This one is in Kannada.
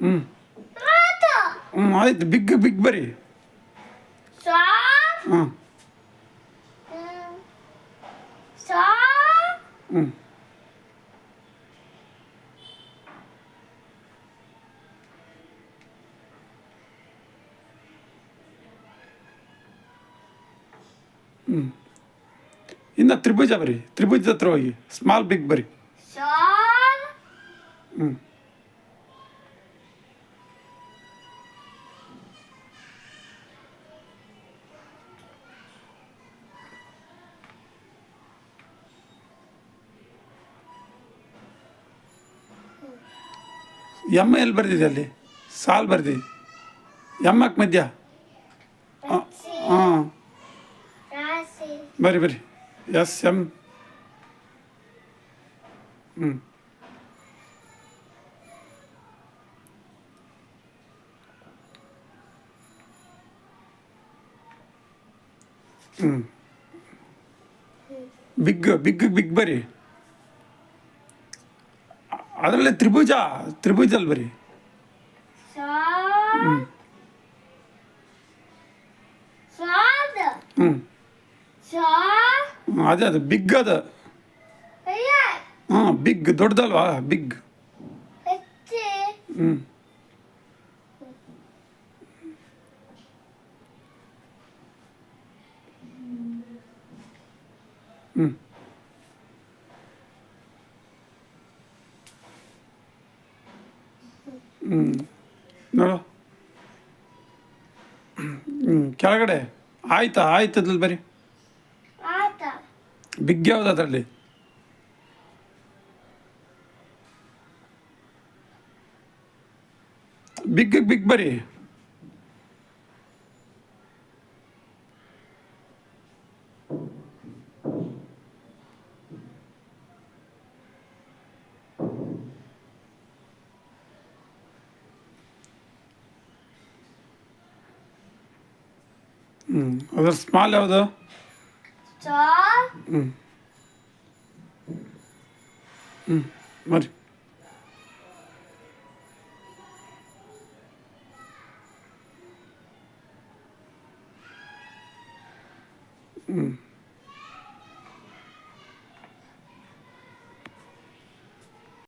ಹ್ಞೂ ಹ್ಞೂ ಆಯ್ತು ಬಿಗ್ ಬಿಗ್ ಬರಿ. ಹಾಂ ಹ್ಞೂ ಹ್ಞೂ ಇನ್ನು ತ್ರಿಭುಜ ಬರಿ ತ್ರಿಭುಜದ ಹತ್ರ ಹೋಗಿ ಸ್ಮಾಲ್ ಬಿಗ್ ಬರಿ ಹ್ಞೂ ಎಮ್ಮ ಎಲ್ಲಿ ಬರ್ದಿದೆ ಅಲ್ಲಿ? ಸಾಲ್ ಬರ್ದಿ. ಎಮ್ಮಕ್ಕೆ ಮಧ್ಯ? ಹಾಂ ಬರಿ ಬರಿ ಎಸ್, ಎಂ. ಹ್ಞೂ ಹ್ಞೂ ಬಿಗ್ ಬಿಗ್ ಬಿಗ್ ಬರಿ ಅದರಲ್ಲೇ ತ್ರಿಭುಜ ತ್ರಿಭುಜಲ್ಲಿ ಬರಿ ಸಾಲ್ ಸಾದ್ ಹ್ಞೂ ಸಾಲ್ ಹ್ಞೂ, ಅದೇ ಅದು ಬಿಗ್ ಅದ ಅಯ್ಯ ಹಾಂ ಬಿಗ್ ದೊಡ್ಡದಲ್ವಾ ಬಿಗ್ ರಚ್ಚಿ ಹ್ಞೂ ಹ್ಞೂ ಹ್ಞೂ ನೋಡು. ಹ್ಞೂ ಕೆಳಗಡೆ. ಆಯ್ತಾ? ಆಯ್ತದಲ್ಲಿ ಬರಿ ಬಿಗ್ ಯಾವ್ದು ಅದರಲ್ಲಿ? ಬಿಗ್ ಬಿಗ್ ಬರಿ ಹ್ಞೂ ಅದ್ರ ಸ್ಮಾಲ್ ಯಾವುದು? ಸಾಲ್ ಹ್ಞೂ ಹ್ಞೂ ಬರ್ರಿ. ಹ್ಞೂ